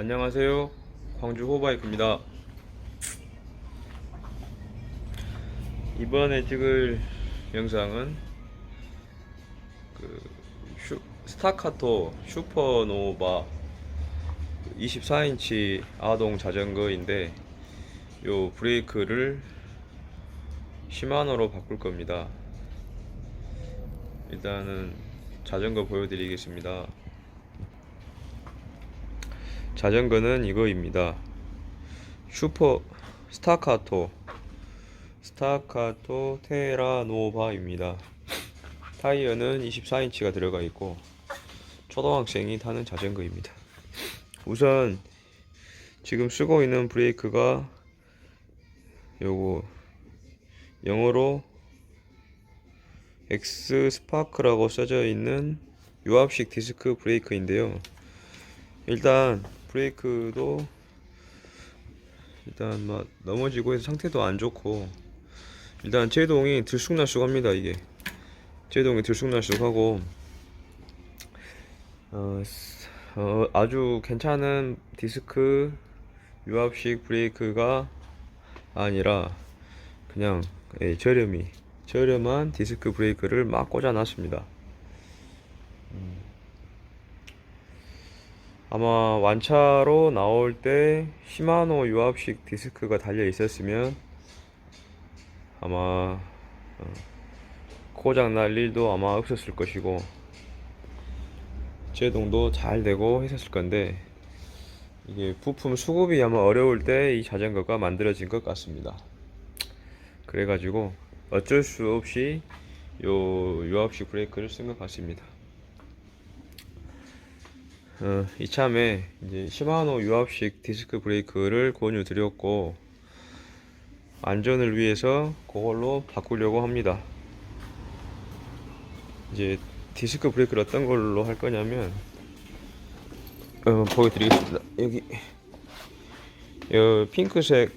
안녕하세요. 광주 호바이크입니다. 이번에 찍을 영상은 그 슈, 스타카토 슈퍼노바 24인치 아동 자전거인데 요 브레이크를 시마노로 바꿀 겁니다. 일단은 자전거 보여드리겠습니다. 자전거는 이거입니다. 슈퍼 스타카토 스타카토 테라노바입니다. 타이어는 24인치가 들어가 있고 초등학생이 타는 자전거입니다. 우선 지금 쓰고 있는 브레이크가 요거 영어로 X 스파크라고 써져 있는 유압식 디스크 브레이크인데요. 일단 브레이크도 일단 막 넘어지고 해서 상태도 안 좋고 일단 제동이 들쑥날쑥합니다 이게 제동이 들쑥날쑥하고 어, 스- 어, 아주 괜찮은 디스크 유압식 브레이크가 아니라 그냥 예, 저렴이 저렴한 디스크 브레이크를 막 꽂아놨습니다. 아마 완차로 나올 때 시마노 유압식 디스크가 달려 있었으면 아마 어, 고장 날 일도 아마 없었을 것이고 제동도 잘 되고 했었을 건데 이게 부품 수급이 아마 어려울 때 이 자전거가 만들어진 것 같습니다. 그래가지고 어쩔 수 없이 요 유압식 브레이크를 쓴 것 같습니다. 어, 이참에 이제 시마노 유압식 디스크 브레이크를 권유 드렸고 안전을 위해서 그걸로 바꾸려고 합니다. 이제 디스크 브레이크를 어떤 걸로 할 거냐면 어, 보여드리겠습니다. 여기 요 핑크색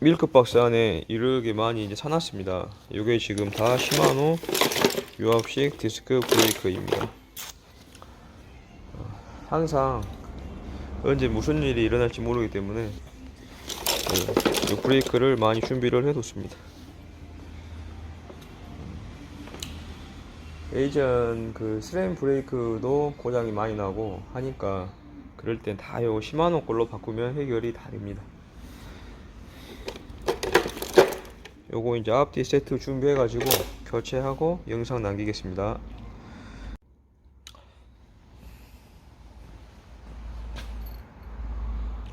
밀크박스 안에 이렇게 많이 이제 사놨습니다. 이게 지금 다 시마노 유압식 디스크 브레이크입니다. 항상 언제 무슨 일이 일어날지 모르기 때문에 네, 이 브레이크를 많이 준비를 해뒀습니다. 예전 그 스램 브레이크도 고장이 많이 나고 하니까 그럴 땐 다 요 시마노 걸로 바꾸면 해결이 다 됩니다. 요거 이제 앞뒤 세트 준비해가지고 교체하고 영상 남기겠습니다.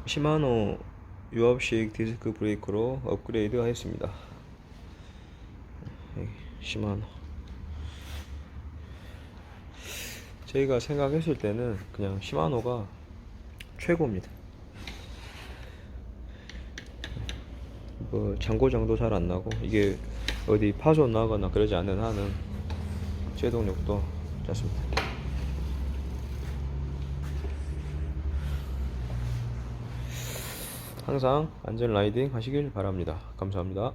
시마노 유압식 디스크 브레이크로 업그레이드 하였습니다. 여기 시마노. 저희가 생각했을 때는 그냥 시마노가 최고입니다. 뭐 장고장도 잘 안 나고 이게 어디 파손 나거나 그러지 않는 한은 제동력도 좋습니다. 항상 안전 라이딩 하시길 바랍니다. 감사합니다.